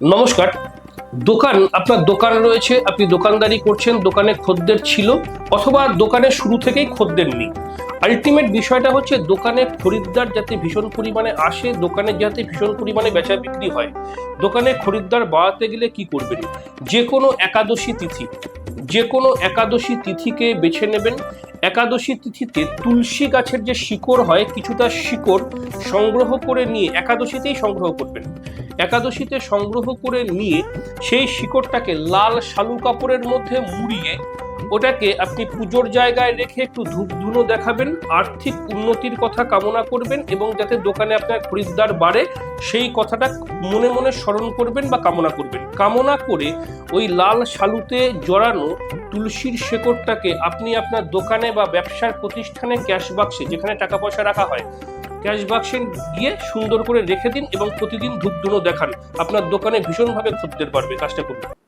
নমস্কার। দোকান, আপনার দোকান রয়েছে, আপনি দোকানদারি করছেন, দোকানে খদ্দের ছিল, অথবা দোকানে শুরু থেকেই খদ্দের নেই। আলটিমেট বিষয়টা হচ্ছে দোকানে খরিদ্দার যাতে ভীষণ পরিমাণে আসে, দোকানে যাতে ভীষণ পরিমাণে বেচা বিক্রি হয়, দোকানে খরিদ্দার বাড়াতে গেলে কি করবেন? যে কোনো একাদশী তিথি, যে কোনো একাদশী তিথিকে বেছে নেবেন। একাদশী তিথিতে তুলসী গাছের যে শিকড় হয়, কিছুটা শিকড় সংগ্রহ করে নিয়ে একাদশীতেই সংগ্রহ করবেন। একাদশীতে সংগ্রহ করে নিয়ে সেই শিকড়টাকে লাল শালু কাপড়ের মধ্যে মুড়িয়ে ওটাকে আপনি পুজোর জায়গায় রেখে একটু ধূপ ধুনো দেখাবেন, আর্থিক উন্নতির কথা কামনা করবেন এবং যাতে দোকানে আপনার খরিদ্দার বাড়ে, সেই কথাটা মনে মনে স্মরণ করবেন বা কামনা করবেন। কামনা করে ওই লাল শালুতে জড়ানো তুলসীর শেকড়টাকে আপনি আপনার দোকানে বা ব্যবসার প্রতিষ্ঠানে ক্যাশ বাক্সে যেখানে টাকা পয়সা রাখা হয় ক্যাশ বাক্সে গিয়ে সুন্দর করে রেখে দিন এবং প্রতিদিন ধূপ দেখান। আপনার দোকানে ভীষণভাবে খদ্দের পারবে কাজটা করুন।